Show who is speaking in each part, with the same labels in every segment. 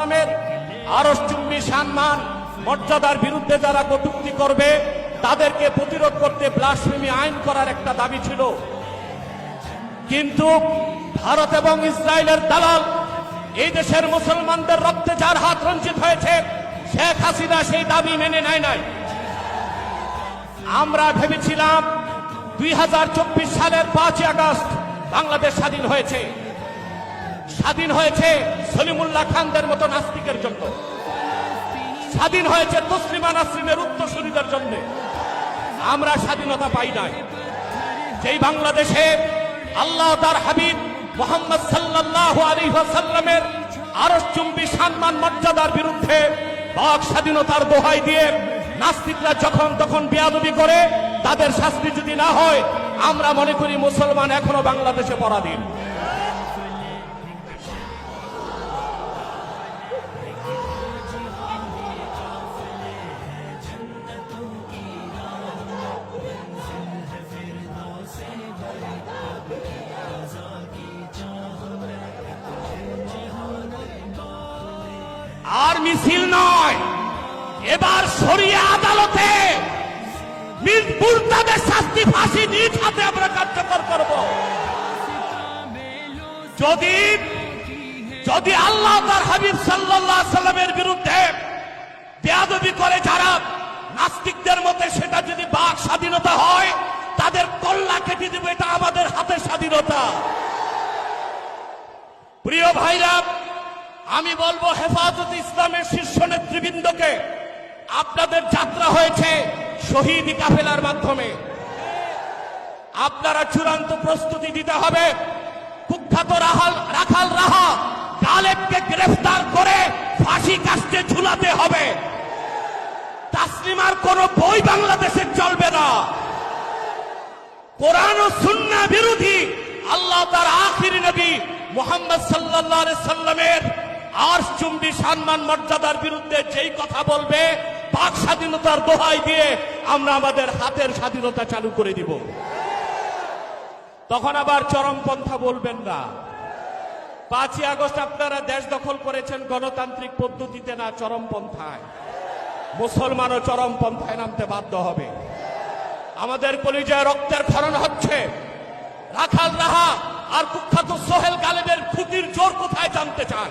Speaker 1: সাল্লামের আরসচুম্বী সম্মান মর্যাদার বিরুদ্ধে যারা কটূক্তি করবে, তাদেরকে প্রতিরোধ করতে ব্লাসফেমি আইন করার একটা দাবি ছিল। কিন্তু ভারত এবং ইসরায়েলের দালাল এই দেশের মুসলমানদের রক্তে যার হাত রঞ্জিত হয়েছে, শেখ হাসিনা সেই দাবি মেনে নেয় নাই। আমরা ভেবেছিলাম দুই হাজার চব্বিশ সালের পাঁচই আগস্ট বাংলাদেশ স্বাধীন হয়েছে। স্বাধীন হয়েছে সলিমুল্লাহ খানদের মতো নাস্তিকের জন্য। স্বাধীন হয়েছে তসলিমা নাসরিনের উত্তরসূরিদের জন্য। আমরা স্বাধীনতা পাই নাই। যেই বাংলাদেশে আল্লাহ তার হাবিব মোহাম্মদ সাল্লাহ আলী সাল্লামের আরসচুম্বী সম্মান মর্যাদার বিরুদ্ধে বাক স্বাধীনতার দোহাই দিয়ে নাস্তিকরা যখন তখন বেয়াদবি করে, তাদের শাস্তি যদি না হয়, আমরা মনে করি মুসলমান এখনও বাংলাদেশে পরাধীন। মিছিল নয়। এবার সরিয়ে আদালতে মুরতাদের শাস্তি ফাঁসি নিজ হাতে আমরা কার্যকর করব। যদি যদি আল্লাহ তার হাবিব আলাইহি সাল্লামের বিরুদ্ধে বেয়াদবি করে, যারা নাস্তিকদের মতে সেটা যদি বাক স্বাধীনতা হয়, তাদের কল্লা কেটে দেবে, এটা আমাদের হাতে স্বাধীনতা। প্রিয় ভাইরা আমি বলব হেফাজত ইসলামের শীর্ষ নেতৃবৃন্দকে, আপনাদের যাত্রা হয়েছে শহীদ কাফেলার মাধ্যমে। আপনারা চূড়ান্ত প্রস্তুতি দিতে হবে। কুখ্যাত রাহাল রাখাল রাহা গালেবকে গ্রেফতার করে ফাঁসি কাস্টে ঝুলাতে হবে। তাসলিমার কোন বই বাংলাদেশে চলবে না। কোরআন ও সুন্নাহ বিরোধী আল্লাহ তার আখিরি নবী মোহাম্মদ আলাইহি সাল্লামের আর চুম্বি সম্মান মর্যাদার বিরুদ্ধে যেই কথা বলবে পাক স্বাধীনতার দোহাই দিয়ে আমরা আমাদের হাতের স্বাধীনতা চালু করে দিব। তখন আবার চরমপন্থা বলবেন না। পাঁচই আগস্ট আপনারা দেশ দখল করেছেন গণতান্ত্রিক পদ্ধতিতে না চরমপন্থায়। মুসলমানও চরমপন্থায় নামতে বাধ্য হবে। আমাদের কলিজায় রক্তের ক্ষরণ হচ্ছে। রাখাল রাহা আর কুখ্যাত সোহেল গালেবের খুতির জোর কোথায় জানতে চান?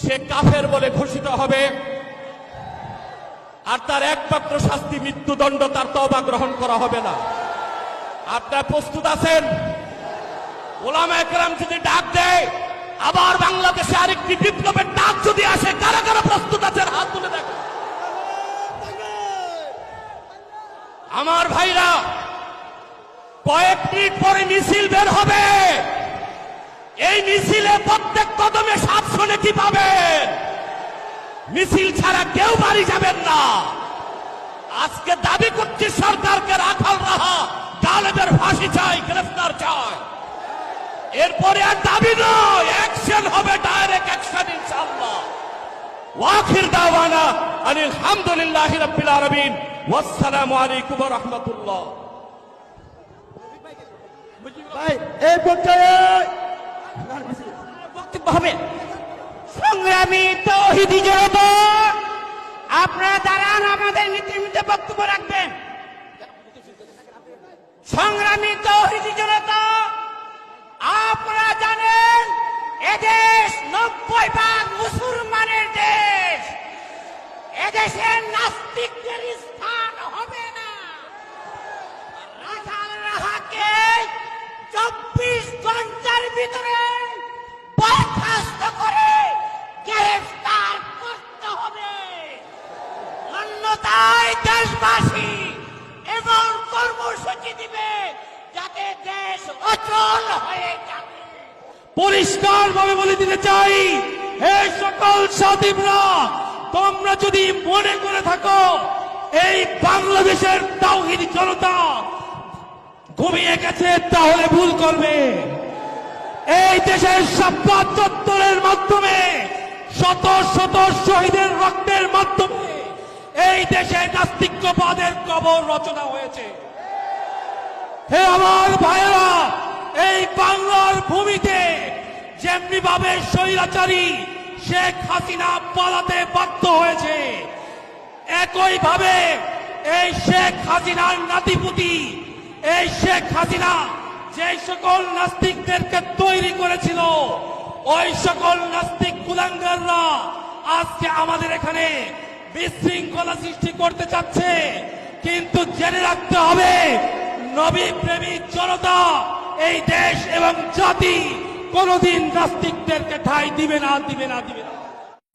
Speaker 1: সে কাফের বলে ঘোষিত হবে। আর তার একমাত্র শাস্তি মৃত্যুদণ্ড, তার তবা গ্রহণ করা হবে না। আপনার প্রস্তুত আছেন? ওলামা একরাম যদি ডাক দেয়, আবার বাংলাদেশে আরেকটি বিপ্লবের ডাক যদি আসে, কারা কারা প্রস্তুত আছেন? হাত তুলে দেখেন। আমার ভাইরা, কয়েক মিনিট পরে মিছিল বের হবে। এই মিছিলে প্রত্যেক কদমে সাতশো নেকি পাবেন। মিছিল ছাড়া কেউ বাড়ি যাবেন না। আজকে দাবি করছি সরকারকে রাখাল রাহা, গালেবের ফাঁসি চাই, গ্রেফতার চাই। এরপরে আর দাবি নয় অ্যাকশন হবে ডাইরেক্ট অ্যাকশন ইনশাআল্লাহ। ওয়াখির দাওয়ানা আনিল হামদুলিল্লাহি রাব্বিল আলামিন। ওয়াসসালামু আলাইকুম ওয়া রাহমাতুল্লাহ।
Speaker 2: ভাই, এই পর্যায়ে
Speaker 3: হবে। সংগ্রামী তৌহিদি জনতা, আপনারা দাঁড়ান, আমাদের নেতৃত্বে বক্তব্য রাখবেন। সংগ্রামী তৌহিদি জনতা, আপনারা জানেন, এদেশ নব্বই ভাগ মুসলমানের দেশ। নাস্তিকদের স্থান হবে না। চব্বিশ ঘণ্টার ভিতরে অচল হয়ে যাবে।
Speaker 2: পরিষ্কার ভাবে বলে দিতে চাই, এই সকল সাথীরা
Speaker 4: তোমরা যদি মনে করে থাকো, এই বাংলাদেশের তাওহিদ জনতা ঘুমিয়ে গেছে, তাহলে ভুল করবে। এই দেশের সাপ্পা চত্বরের মাধ্যমে, শত শত শহীদের রক্তের মাধ্যমে, এই দেশে নাস্তিক্যবাদের কবর রচনা হয়েছে। হে আমার ভাইয়েরা, এই বাংলার ভূমিতে যেমনি ভাবে স্বৈরাচারী শেখ হাসিনা পালাতে বাধ্য হয়েছে, একই ভাবে এই শেখ হাসিনার নাতিপুতি, এই শেখ হাসিনা যে সকল নাস্তিকদেরকে তৈরি করেছিল, ওই সকল নাস্তিক কুলাঙ্গাররা আজকে আমাদের এখানে বিশৃঙ্খলা সৃষ্টি করতে চাচ্ছে। কিন্তু জেনে রাখতে হবে নবী প্রেমী জনতা, এই দেশ এবং জাতি কোনদিন নাস্তিকদেরকে ঠাই দিবে না দিবে না দিবে না।